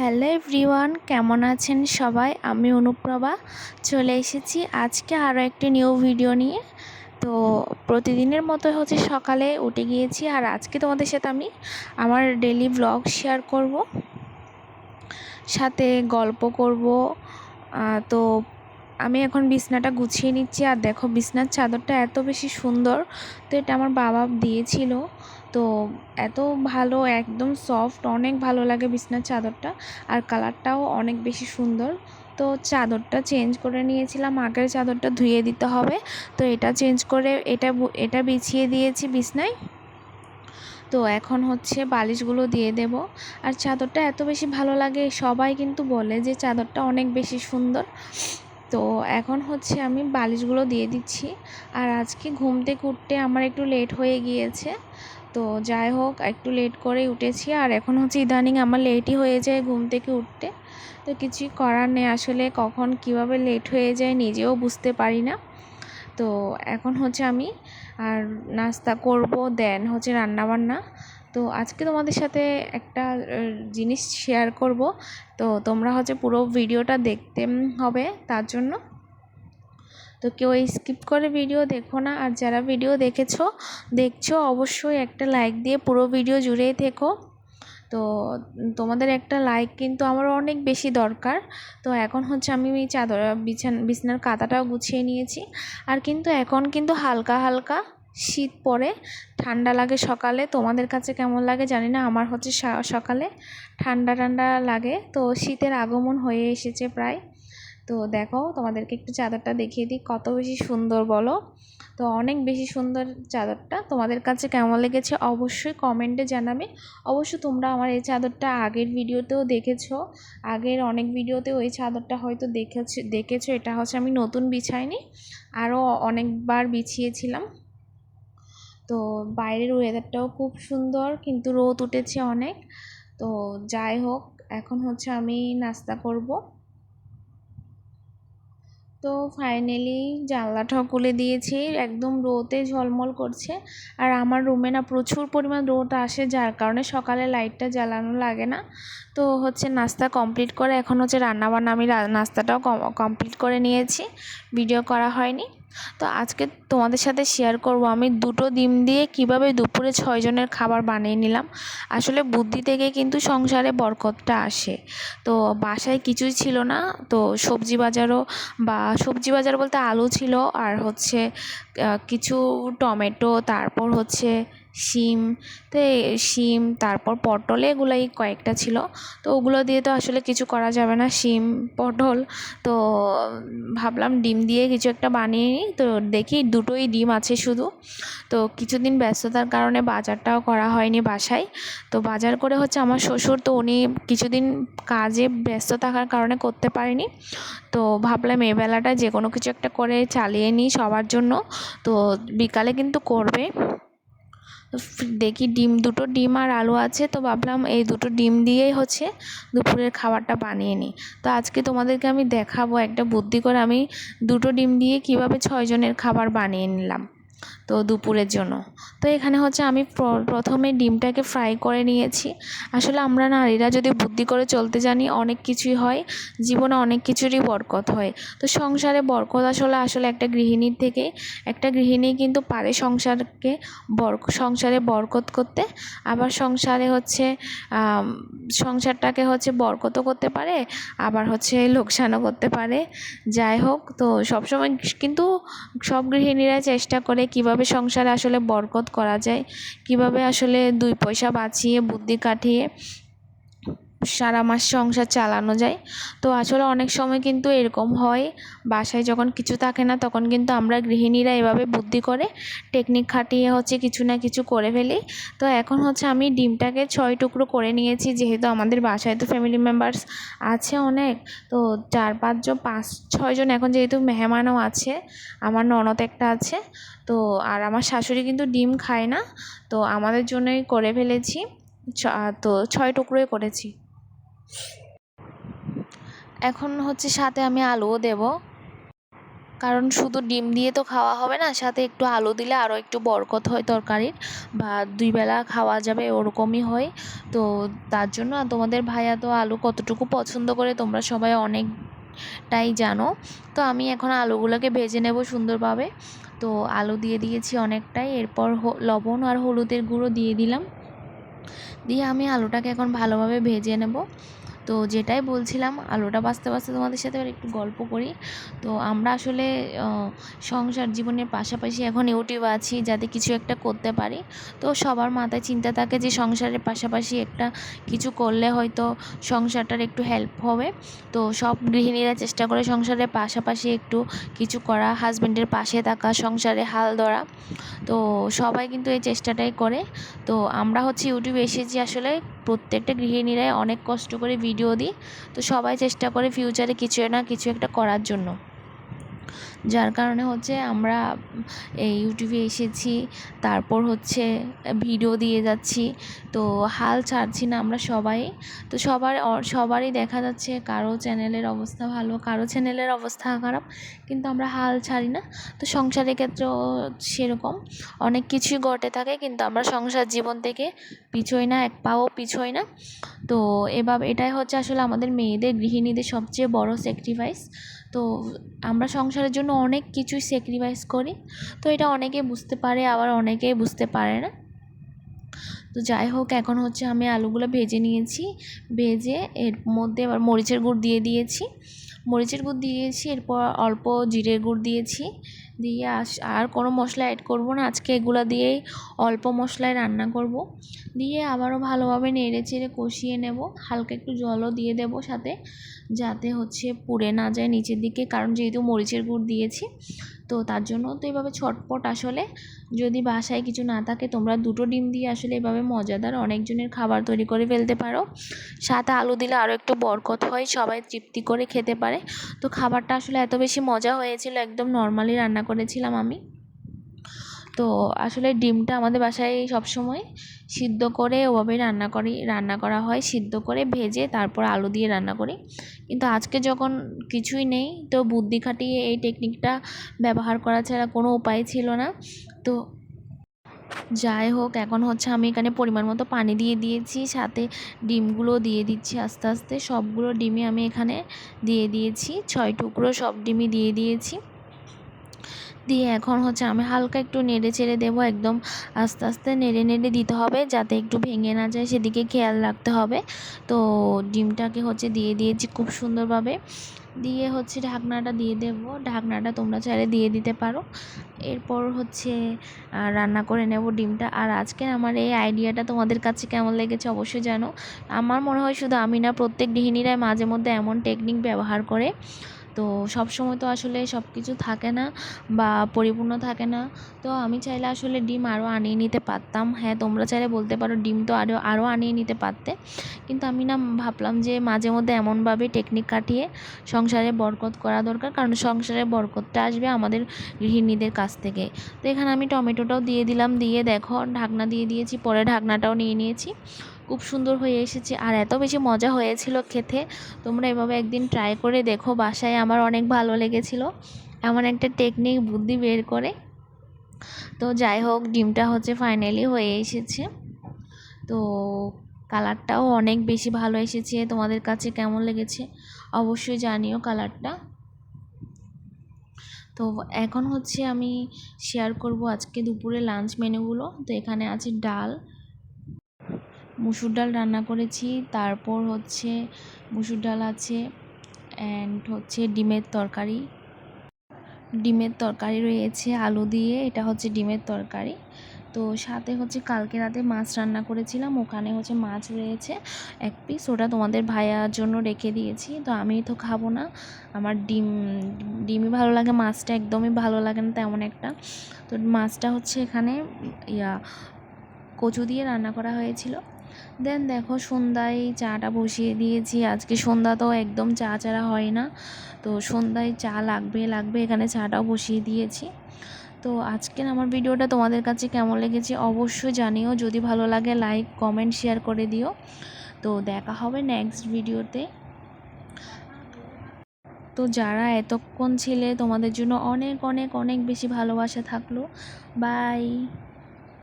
Hello everyone, কেমন আছেন সবাই? আমি অনুপ্রভা। চলে এসেছি আজকে আরও একটি নিউ ভিডিও নিয়ে। তো প্রতিদিনের মতো হচ্ছে সকালে উঠে গিয়েছি আর আজকে তোমাদের সাথে আমি আমার ডেলি ব্লগ শেয়ার করব। সাথে গল্প করব। তো আমি এখন বিছনাটা গুছিয়ে নিচ্ছি আর দেখো বিছনার চাদরটা এত বেশি সুন্দর। তো এটা আমার বাবা দিয়েছিল। তো এত ভালো, একদম সফট অনেক ভালো লাগে বিছনার চাদরটা। আর কালারটাও অনেক বেশি সুন্দর। তো চাদরটা চেঞ্জ করে নিয়েছিলাম, আগের চাদরটা ধুয়ে দিতে হবে। তো এটা চেঞ্জ করে এটা এটা বিছিয়ে দিয়েছি বিছনায়। তো এখন হচ্ছে বালিশগুলো দিয়ে দেব। আর চাদরটা এত বেশি ভালো লাগে, সবাই কিন্তু বলে যে চাদরটা অনেক বেশি সুন্দর। তো এখন হচ্ছে আমি বালিশগুলো দিয়ে দিচ্ছি। আর আজকে ঘুম থেকে আমার একটু লেট হয়ে গিয়েছে। তো যাই হোক, একটু লেট করেই উঠেছি। আর এখন হচ্ছে ইদানিং আমার লেটই হয়ে যায় ঘুম থেকে উঠতে। তো কিছুই করার নেই। আসলে কখন কীভাবে লেট হয়ে যায় নিজেও বুঝতে পারি না। তো এখন হচ্ছে আমি আর নাস্তা করব দেন হচ্ছে রান্নাবান্না। তো আজকে তোমাদের সাথে একটা জিনিস শেয়ার করব। তো তোমরা হচ্ছে পুরো ভিডিওটা দেখতে হবে তার জন্য। তো কেউ এই স্কিপ করে ভিডিও দেখো না। আর যারা ভিডিও দেখেছ, দেখছ অবশ্যই একটা লাইক দিয়ে পুরো ভিডিও জুড়েই থেকো। তো তোমাদের একটা লাইক কিন্তু আমার অনেক বেশি দরকার। তো এখন হচ্ছে আমি চাদর বিছান, বিছানার কাঁথাটাও গুছিয়ে নিয়েছি। আর কিন্তু এখন কিন্তু হালকা হালকা শীত পড়ে। ঠান্ডা লাগে সকালে। তোমাদের কাছে কেমন লাগে জানি না, আমার হচ্ছে সকালে ঠান্ডা ঠান্ডা লাগে। তো শীতের আগমন হয়ে এসেছে প্রায়। তো দেখো তোমাদেরকে একটু চাদরটা দেখিয়ে দিই, কত বেশি সুন্দর বলো? তো অনেক বেশি সুন্দর চাদরটা। তোমাদের কাছে কেমন লেগেছে অবশ্যই কমেন্টে জানাবে। অবশ্য তোমরা আমার এই চাদরটা আগের ভিডিওতেও দেখেছ। আগের অনেক ভিডিওতেও এই চাদরটা হয়তো দেখেছ, দেখেছ। এটা হচ্ছে আমি নতুন বিছাইনি, আরও অনেকবার বিছিয়েছিলাম। তো বাইরের ওয়েদারটাও খুব সুন্দর, কিন্তু রোদ উঠেছে অনেক। তো যাই হোক, এখন হচ্ছে আমি নাস্তা করব। তো ফাইনালি জানলাটাও খুলে দিয়েছি, একদম রোদে ঝলমল করছে। আর আমার রুমে না প্রচুর পরিমাণ রোদ আসে, যার কারণে সকালে লাইটটা জ্বালানো লাগে না। তো হচ্ছে নাস্তা কমপ্লিট করে এখন হচ্ছে রান্নাবান্না আমি নাস্তাটাও কমপ্লিট করে নিয়েছি। ভিডিও করা হয়নি। তো আজকে তোমাদের সাথে শেয়ার করব। আমি দুটো ডিম দিয়ে কীভাবে দুপুরে ছয়জনের খাবার বানিয়ে নিলাম। আসলে বুদ্ধি থেকে কিন্তু সংসারে বরকতটা আসে। তো বাসায় কিছুই ছিল না। তো সবজি বাজারও বা সবজি বাজার বলতে আলু ছিল, আর হচ্ছে কিছু টমেটো, তারপর হচ্ছে শিম, তো শিম, তারপর পটল, এগুলাই কয়েকটা ছিল। তো ওগুলো দিয়ে তো আসলে কিছু করা যাবে না, শিম, পটল। তো ভাবলাম ডিম দিয়ে কিছু একটা বানিয়ে নিই। তো দেখি দুটোই ডিম আছে শুধু। তো কিছুদিন ব্যস্ততার কারণে বাজারটাও করা হয়নি বাসায়। তো বাজার করে হচ্ছে আমার শ্বশুর, তো উনি কিছুদিন কাজে ব্যস্ত থাকার কারণে করতে পারেনি। তো ভাবলাম এই বেলাটা যে কোনো কিছু একটা করে চালিয়ে নিই সবার জন্য। তো বিকালে কিন্তু করবে। দেখি ডিম, দুটো ডিম আর আলু আছে, তো ভাবলাম এই দুটো ডিম দিয়েই হচ্ছে দুপুরের খাবারটা বানিয়ে নিই। তো আজকে তোমাদেরকে আমি দেখাবো, একটা বুদ্ধি করে আমি দুটো ডিম দিয়ে কীভাবে ছয়জনের খাবার বানিয়ে নিলাম। তো দুপুরের জন্য। তো এখানে হচ্ছে আমি প্রথমে ডিমটাকে ফ্রাই করে নিয়েছি। আসলে আমরা নারীরা যদি বুদ্ধি করে চলতে জানি, অনেক কিছুই হয়। জীবনে অনেক কিছুরই বরকত হয়। তো সংসারে বরকত আসলে আসলে একটা গৃহিণীর থেকে, একটা গৃহিণী কিন্তু পারে সংসারকে বর সংসারে বরকত করতে। আবার সংসারে হচ্ছে সংসারটাকে হচ্ছে বরকতও করতে পারে, আবার হচ্ছে লোকসানও করতে পারে। যাই হোক, তো সবসময় কিন্তু সব গৃহিণীরা চেষ্টা করে কীভাবে সংসারে আসলে বরকত করা যায়? কীভাবে আসলে দুই পয়সা বাঁচিয়ে বুদ্ধি কাটিয়ে সারা মাস সংসার চালানো যায়। তো আসলে অনেক সময় কিন্তু এরকম হয়, বাসায় যখন কিছু থাকে না তখন কিন্তু আমরা গৃহিণীরা এভাবে বুদ্ধি করে টেকনিক খাটিয়ে হচ্ছে কিছু না কিছু করে ফেলি। তো এখন হচ্ছে আমি ডিমটাকে ছয় টুকরো করে নিয়েছি, যেহেতু আমাদের বাসায় তো ফ্যামিলি মেম্বার্স আছে অনেক। তো চার পাঁচজন পাঁচ ছয়জন এখন যেহেতু মেহমানও আছে, আমার ননদ একটা আছে। তো আর আমার শাশুড়ি কিন্তু ডিম খায় না, তো আমাদের জন্যই করে ফেলেছি। তো ছয় টুকরোই করেছি। এখন হচ্ছে সাথে আমি আলুও দেব। কারণ শুধু ডিম দিয়ে তো খাওয়া হবে না, সাথে একটু আলু দিলে আরও একটু বরকত হয় তরকারির বা দুই বেলা খাওয়া যাবে ওরকমই হয়। তো তার জন্য তোমাদের ভাইয়া তো আলু কতটুকু পছন্দ করে তোমরা সবাই অনেকটাই জানো। তো আমি এখন আলুগুলোকে ভেজে নেব সুন্দরভাবে। তো আলু দিয়ে দিয়েছি অনেকটাই, এরপর লবণ আর হলুদের গুঁড়ো দিয়ে দিলাম। দিয়ে আমি আলুটাকে এখন ভালোভাবে ভেজে নেব। তো যেটাই বলছিলাম, আলুটা বাঁচতে বাঁচতে তোমাদের সাথে একটু গল্প করি। তো আমরা আসলে সংসার জীবনের পাশাপাশি এখন ইউটিউব আছি, যাতে কিছু একটা করতে পারি। তো সবার মাথায় চিন্তা থাকে যে, সংসারের পাশাপাশি একটা কিছু করলে হয়তো সংসারটার একটু হেল্প হবে। তো সব গৃহিণীরা চেষ্টা করে সংসারের পাশাপাশি একটু কিছু করা হাজব্যান্ডের পাশে থাকা, সংসারে হাল ধরা। তো সবাই কিন্তু এই চেষ্টাটাই করে। তো আমরা হচ্ছে ইউটিউবে এসেছি আসলে প্রত্যেকটা গৃহিণীরাই অনেক কষ্ট করে ভিডিও দিই। তো সবাই চেষ্টা করে ফিউচারে কিছু না কিছু একটা করার জন্য। যার কারণে হচ্ছে আমরা এই ইউটিউবে এসেছি, তারপর হচ্ছে ভিডিও দিয়ে যাচ্ছি। তো হাল ছাড়ছি না আমরা সবাই। তো সবার সবারই দেখা যাচ্ছে কারও চ্যানেলের অবস্থা ভালো, কারও চ্যানেলের অবস্থা খারাপ, কিন্তু আমরা হাল ছাড়ি না। তো সংসারের ক্ষেত্রেও সেরকম। অনেক কিছুই ঘটে থাকে, কিন্তু আমরা সংসার জীবন থেকে পিছোই না, এক পাও পিছোই না। তো এভাবে, এটাই হচ্ছে আসলে আমাদের মেয়েদের, গৃহিণীদের সবচেয়ে বড় স্যাক্রিফাইস তো আমরা সংসারের জন্য অনেক কিছুই স্যাক্রিফাইস করি। তো এটা অনেকে বুঝতে পারে, আবার অনেকেই বুঝতে পারে না। তো যাই হোক, এখন হচ্ছে আমি আলুগুলো ভেজে নিয়েছি। ভেজে এর মধ্যে আবার মরিচের গুঁড় দিয়ে দিয়েছি। মরিচের গুড় দিয়েছি, এরপর অল্প জিরের গুড় দিয়েছি। দিয়ে আর কোনো মশলা অ্যাড করব না, আজকে এগুলো দিয়েই অল্প মশলায় রান্না করব। দিয়ে আবারও ভালোভাবে নেড়ে চেড়ে কষিয়ে নেব, হালকা একটু জলও দিয়ে দেব সাথে, যাতে হচ্ছে পুড়ে না যায় নিচের দিকে, কারণ যেহেতু মরিচের গুড় দিয়েছি তো তার জন্য তো এভাবে ছটপট আসলে যদি বাসায় কিছু না থাকে, তোমরা দুটো ডিম দিয়ে আসলে এভাবে মজাদার অনেকজনের খাবার তৈরি করে ফেলতে পারো। সাথে আলু দিলে আরও একটু বরকত হয়, সবাই তৃপ্তি করে খেতে পারে। তো খাবারটা আসলে এত বেশি মজা হয়েছিল, একদম নর্মালি রান্না করেছিলাম আমি। তো আসলে ডিমটা আমাদের বাসায় সবসময় সিদ্ধ করে ওভাবেই রান্না করি, রান্না করা হয়। সিদ্ধ করে ভেজে তারপর আলু দিয়ে রান্না করি। কিন্তু আজকে যখন কিছুই নেই, তো বুদ্ধি খাটিয়ে এই টেকনিকটা ব্যবহার করা ছাড়া কোনো উপায় ছিল না। তো যাই হোক, এখন হচ্ছে আমি এখানে পরিমাণ মতো পানি দিয়ে দিয়েছি, সাথে ডিমগুলো দিয়ে দিচ্ছি আস্তে আস্তে। সবগুলো ডিমই আমি এখানে দিয়ে দিয়েছি। ছয় টুকরো সব ডিমই দিয়ে দিয়েছি। দিয়ে এখন হচ্ছে আমি হালকা একটু নেড়ে চেড়ে দেবো, একদম আস্তে আস্তে নেড়ে নেড়ে দিতে হবে যাতে একটু ভেঙে না যায়, সেদিকে খেয়াল রাখতে হবে। তো ডিমটাকে হচ্ছে দিয়ে দিয়েছি খুব সুন্দরভাবে। দিয়ে হচ্ছে ঢাকনাটা দিয়ে দেব, ঢাকনাটা তোমরা চাইলে দিয়ে দিতে পারো। এরপর হচ্ছে রান্না করে নেব ডিমটা। আর আজকে আমার এই আইডিয়াটা তোমাদের কাছে কেমন লেগেছে অবশ্যই জানো। আমার মনে হয় শুধু আমি না, প্রত্যেক গৃহিণীরাই মাঝে মধ্যে এমন টেকনিক ব্যবহার করে। তো সব সময় তো আসলে সব কিছু থাকে না বা পরিপূর্ণ থাকে না। তো আমি চাইলে আসলে ডিম আরও আনিয়ে নিতে পারতাম। হ্যাঁ তোমরা চাইলে বলতে পারো ডিম তো আরও আরও আনিয়ে নিতে পারতে। কিন্তু আমি না ভাবলাম যে মাঝে মধ্যে এমনভাবে টেকনিক কাটিয়ে সংসারে বরকত করা দরকার। কারণ সংসারে বরকতটা আসবে আমাদের গৃহিণীদের কাছ থেকে। তো এখানে আমি টমেটোটাও দিয়ে দিলাম। দিয়ে দেখো, ঢাকনা দিয়ে দিয়েছি, পরে ঢাকনাটাও নিয়ে নিয়েছি। খুব সুন্দর হয়ে এসেছে। আর এত বেশি মজা হয়েছিল খেতে। তোমরা এভাবে একদিন ট্রাই করে দেখো, বাসায় আমার অনেক ভালো লেগেছিলো। এমন একটা টেকনিক বুদ্ধি বের করে। তো যাই হোক, ডিমটা হচ্ছে ফাইনালি হয়ে এসেছে। তো কালারটাও অনেক বেশি ভালো এসেছে। তোমাদের কাছে কেমন লেগেছে অবশ্যই জানিও কালারটা তো এখন হচ্ছে আমি শেয়ার করব আজকে দুপুরে লাঞ্চ মেনুগুলো তো এখানে আছে ডাল মুসুর ডাল রান্না করেছি। তারপর হচ্ছে মুসুর ডাল আছে অ্যান্ড হচ্ছে ডিমের তরকারি। ডিমের তরকারি রয়েছে আলু দিয়ে, এটা হচ্ছে ডিমের তরকারি। তো সাথে হচ্ছে কালকে রাতে মাছ রান্না করেছিলাম, ওখানে হচ্ছে মাছ রয়েছে এক পিস ওটা তোমাদের ভাইয়ার জন্য রেখে দিয়েছি। তো আমি তো খাব না, আমার ডিম, ডিমই ভালো লাগে, মাছটা একদমই ভালো লাগে না তেমন একটা। তো মাছটা হচ্ছে এখানে ইয়া কচু দিয়ে রান্না করা হয়েছিল। দেন দেখো সন্ধ্যায় চাটা বসিয়ে দিয়েছি। আজকে সন্ধ্যা তো একদম চা ছাড়া হয় না। তো সন্ধ্যায় চা লাগবে লাগবে, এখানে চাটাও বসিয়ে দিয়েছি। তো আজকের আমার ভিডিওটা তোমাদের কাছে কেমন লেগেছে অবশ্যই জানিও। যদি ভালো লাগে লাইক কমেন্ট শেয়ার করে দিও। তো দেখা হবে নেক্সট ভিডিওতে। তো যারা এতক্ষণ ছিলে, তোমাদের জন্য অনেক অনেক অনেক বেশি ভালোবাসা থাকল। বাই